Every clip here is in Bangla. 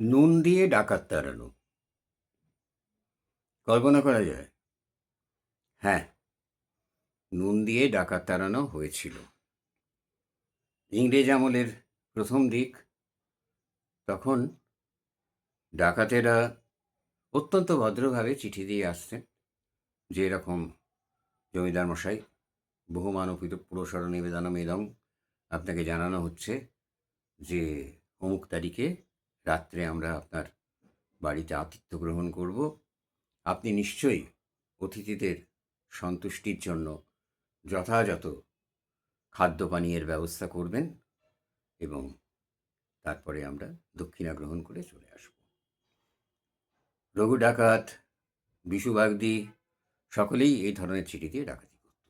নুন দিয়ে ডাকাত তাড়ানো। কল্পনা করা যায়? হ্যাঁ। নুন দিয়ে ডাকাত তাড়ানো হয়েছিল। ইংরেজ আমলের প্রথম দিক। তখন ডাকাতেরা অত্যন্ত ভদ্রভাবে চিঠি দিয়ে আসতেন যে এরকম জমিদার মশাই বহু বহুমানপিত পুরস্বর নিবেদনম মেদম আপনাকে জানানো হচ্ছে যে অমুক তারিখে রাত্রে আমরা আপনার বাড়িতে আতিথ্য গ্রহণ করব। আপনি নিশ্চয়ই অতিথিদের সন্তুষ্টির জন্য যথাযথ খাদ্য পানীয়ের ব্যবস্থা করবেন এবং তারপরে আমরা দক্ষিণা গ্রহণ করে চলে আসব। রঘু ডাকাত, বিশু বাগদি সকলেই এই ধরনের চিঠি দিয়ে ডাকাতি করত।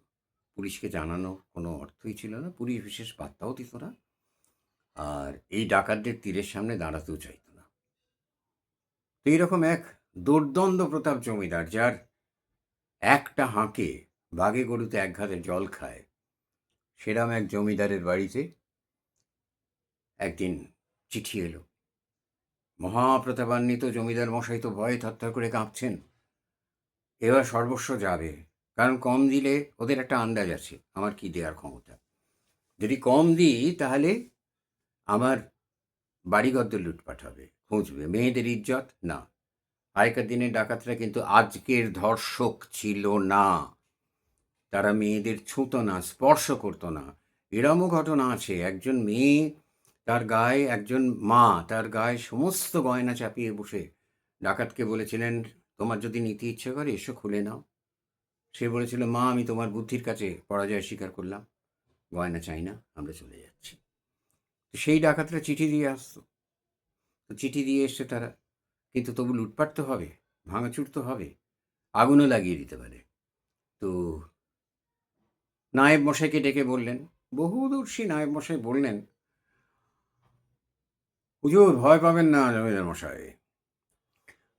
পুলিশকে জানানো কোনো অর্থই ছিল না। পুলিশ বিশেষ বার্তাও দিত না। আর এই ডাকাতদের তীরের সামনে দাঁড়াতেও চাইতো না। তো এইরকম এক দুর্দ্বন্দ্ব প্রতাপ জমিদার, যার একটা হাঁকে বাঘে গরুতে এক ঘাতে জল খায়, সেরাম এক জমিদারের বাড়িতে একদিন চিঠি এলো। মহাপ্রতাপান্বিত জমিদার মশাই তো ভয়ে থরথর করে কাঁপছেন। এবার সর্বস্ব যাবে, কারণ কম দিলে ওদের একটা আন্দাজ আছে, আমার কি দেওয়ার ক্ষমতা? যদি কম দিই তাহলে আমার বাড়িগদ্দ লুটপাট হবে, খুঁজবে। মেয়েদের ইজ্জত? না। আগেকার দিনের ডাকাতরা কিন্তু আজকের ধর্ষক ছিল না। তারা মেয়েদের ছুঁতো না, স্পর্শ করতো না। এরমও ঘটনা আছে। একজন মেয়ে, তার গায়ে একজন মা, তার গায়ে সমস্ত গয়না চাপিয়ে বসে ডাকাতকে বলেছিলেন, তোমার যদি নিতে ইচ্ছে করে, এসো খুলে নাও। সে বলেছিল, মা, আমি তোমার বুদ্ধির কাছে পরাজয় স্বীকার করলাম। গয়না চাই না, আমরা চলে যাচ্ছি। সেই ডাকাতরা চিঠি দিয়ে আসতো। চিঠি দিয়ে এসছে তারা। কিন্তু তবু লুটপাট তো হবে, ভাঙাচুর তো হবে, আগুনও লাগিয়ে দিতে পারে। তো নায়েব মশাইকে ডেকে বললেন বহুদর্শী নায়েব মশাই বললেন, হুজুর, ভয় পাবেন না জমিদার মশাই।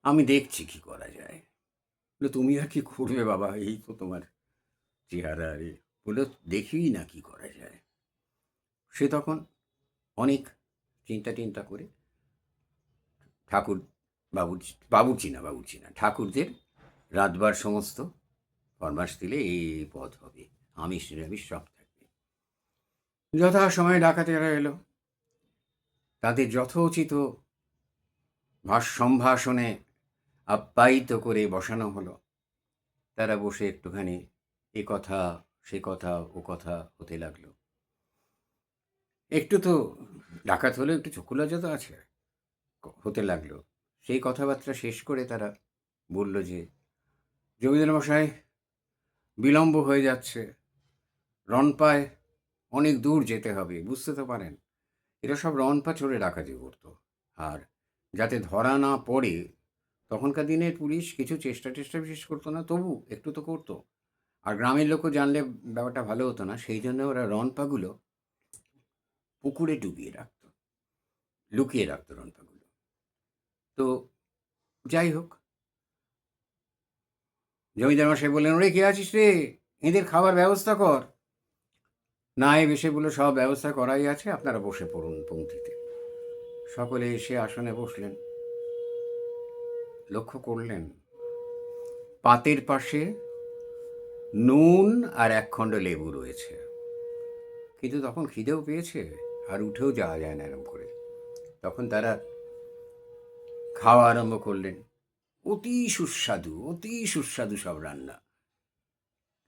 আমি দেখছি কি করা যায়। বলে, তুমি আর কি করবে বাবা? এই তো তোমার চেহারা আরে বলে দেখি না কি করা যায়। সে তখন চিন্তা টিন্তা করে ঠাকুর বাবুর্চি বাবুর্চি না বাবুর্চি না, ঠাকুরদের রাতবার সমস্ত ফরমাস দিলে এই পথ হবে। আমিষ, নিরামিষ সব থাকবে। যথা সময় ডাকাতেরা এলো। তাদের যথোচিত ভাষ সম্ভাষণে আপ্যায়িত করে বসানো হলো। তারা বসে একটুখানি এ কথা, সে কথা, ও কথা হতে লাগল। একটু তো ডাকাত হলেও একটু চকুলজা তো আছে। হতে লাগল। সেই কথাবার্তা শেষ করে তারা বলল যে, জমিদার মশাই, বিলম্ব হয়ে যাচ্ছে। রনপায় অনেক দূর যেতে হবে, বুঝতে তো পারেন। এরা সব রনপা চড়ে ডাকাতি করতো আর যাতে ধরা না পড়ে, তখনকার দিনে পুলিশ কিছু চেষ্টা টেষ্টা বিশেষ করতো না, তবু একটু তো করতো। আর গ্রামের লোকও জানলে ব্যাপারটা ভালো হতো না। সেই জন্য ওরা রনপাগুলো পুকুরে ডুবিয়ে রাখতো, লুকিয়ে রাখতো রনপাগুলো তো যাই হোক। জমিদার মশাই বললেন, ওরে, কে আছিস রে? এদের খাবার ব্যবস্থা কর। না এ এসে বলে সব ব্যবস্থা করাই আছে, আপনারা বসে পড়ুন পঙ্ক্তিতে। সকলে এসে আসনে বসলেন। লক্ষ্য করলেন, পাতের পাশে নুন আর একখণ্ড লেবু রয়েছে। কিন্তু তখন খিদেও পেয়েছে। আর উঠেও যাওয়া যায় না এরম করে। তখন তারা খাওয়া আরম্ভ করলেন। অতি সুস্বাদু অতি সুস্বাদু সব রান্না।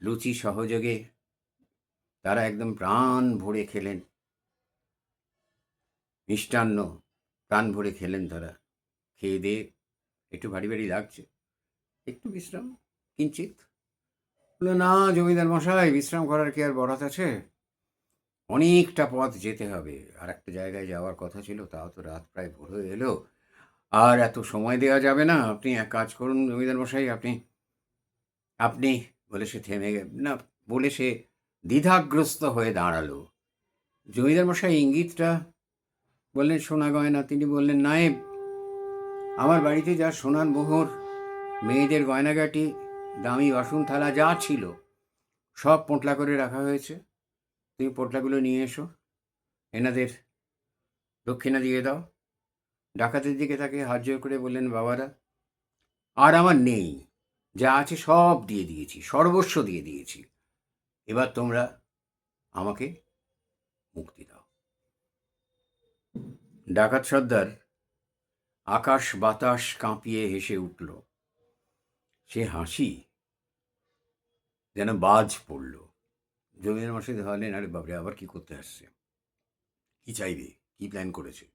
লুচি সহযোগে তারা একদম প্রাণ ভরে খেলেন। মিষ্টান্ন প্রাণ ভরে খেলেন তারা। খেয়ে দিয়ে একটু ভারী ভারী লাগছে। একটু বিশ্রাম, কিঞ্চিত। না, জমিদার মশাই, বিশ্রাম করার কি আর বরাত আছে? অনেকটা পথ যেতে হবে। আর একটা জায়গায় যাওয়ার কথা ছিল, তাও তো রাত প্রায় ভোর হয়ে এলো। আর এত সময় দেওয়া যাবে না। আপনি এক কাজ করুন, জমিদার মশাই, আপনি আপনি বলে সে থেমে না, বলে সে দ্বিধাগ্রস্ত হয়ে দাঁড়াল। জমিদার মশাই ইঙ্গিতটা বললেন, সোনা গয়না। তিনি বললেন, নায়েব, আমার বাড়িতে যা সোনার মোহর, মেয়েদের গয়নাগাটি, দামি বাসন থালা যা ছিল, সব পোটলা করে রাখা হয়েছে। তুমি পোটলাগুলো নিয়ে এসো। এনাদের দক্ষিণা দিয়ে দাও। ডাকাতের দিকে তাকে হাত জোর করে বললেন, বাবারা, আর আমার নেই। যা আছে সব দিয়ে দিয়েছি, সর্বস্ব দিয়ে দিয়েছি। এবার তোমরা আমাকে মুক্তি দাও। ডাকাত সর্দার আকাশ বাতাস কাঁপিয়ে হেসে উঠল। সে হাসি যেন বাজ পড়ল। জমিদার মশাই ধরলেন আরে বাবরে আবার কি করতে আসছে? কি চাইবে? কি প্ল্যান করেছে?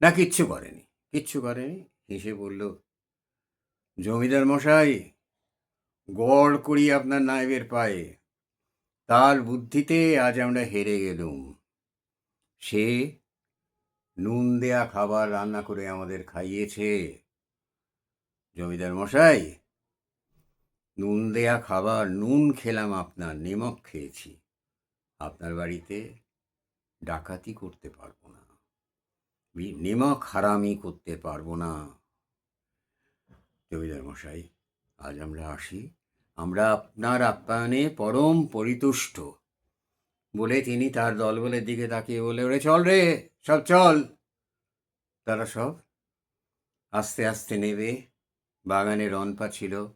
না, কিচ্ছু করেনি। কিচ্ছু করেনি। হেসে বলল, জমিদার মশাই, গড় করি আপনার নায়েবের পায়ে। তার বুদ্ধিতে আজ আমরা হেরে গেলুম। সে নুন দেয়া খাবার রান্না করে আমাদের খাইয়েছে। জমিদার মশাই নুন দেয়া খাবার, নুন খেলাম আপনার, নিমক খেয়েছি। আপনার বাড়িতে ডাকাতি করতে পারব না। নিমক হারামি করতে পারব না। জমিদার মশাই, আজ আমরা আসি। আমরা আপনার আপ্যায়নে পরম পরিতুষ্ট বলে তিনি তার দলবলের দিকে তাকিয়ে বলে ওরে চল রে, সব চল। তারা সব আস্তে আস্তে নেবে বাগানে রনপা ছিল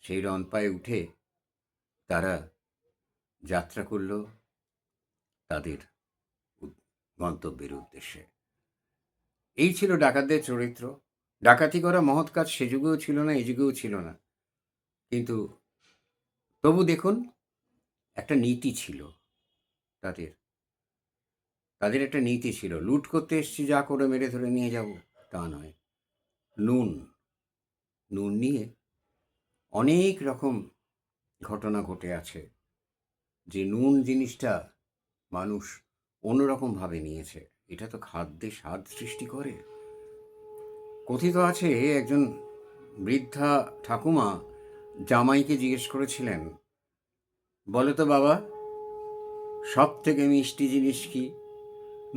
সেই রনপায় উঠে তারা যাত্রা করল তাদের গন্তব্যের উদ্দেশ্যে। এই ছিল ডাকাতদের চরিত্র। ডাকাতি করা মহৎ কাজ সে যুগেও ছিল না এই যুগেও ছিল না। কিন্তু তবু দেখুন, একটা নীতি ছিল তাদের। তাদের একটা নীতি ছিল, লুট করতে এসছি, যা করে মেরে ধরে নিয়ে যাব, তা নয়। নুন নুন নিয়ে অনেক রকম ঘটনা ঘটে আছে যে নুন জিনিসটা মানুষ অন্যরকমভাবে নিয়েছে। এটা তো খাদ্যে স্বাদ সৃষ্টি করে। কথিত আছে একজন বৃদ্ধা ঠাকুমা জামাইকে জিজ্ঞেস করেছিলেন, বলো তো বাবা সব থেকে মিষ্টি জিনিস কি?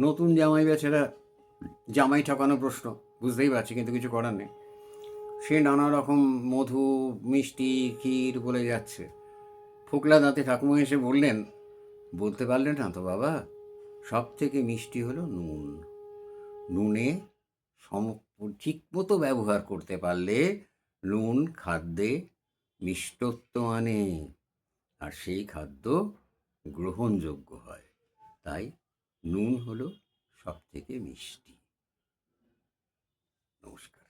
নতুন জামাই বেচারা, জামাই ঠকানো প্রশ্ন, বুঝতেই পারছি, কিন্তু কিছু করার নেই। সে নানা রকম মধু, মিষ্টি, ক্ষীর বলে যাচ্ছে। ফোকলা দাঁতে ঠাকুমা এসে বললেন, বলতে পারলেন না তো বাবা সব থেকে মিষ্টি হলো নুন। নুনে সম ঠিক মতো ব্যবহার করতে পারলে নুন খাদ্যে মিষ্টত্ব আনে, আর সেই খাদ্য গ্রহণযোগ্য হয়। তাই নুন হলো সব থেকে মিষ্টি। নমস্কার।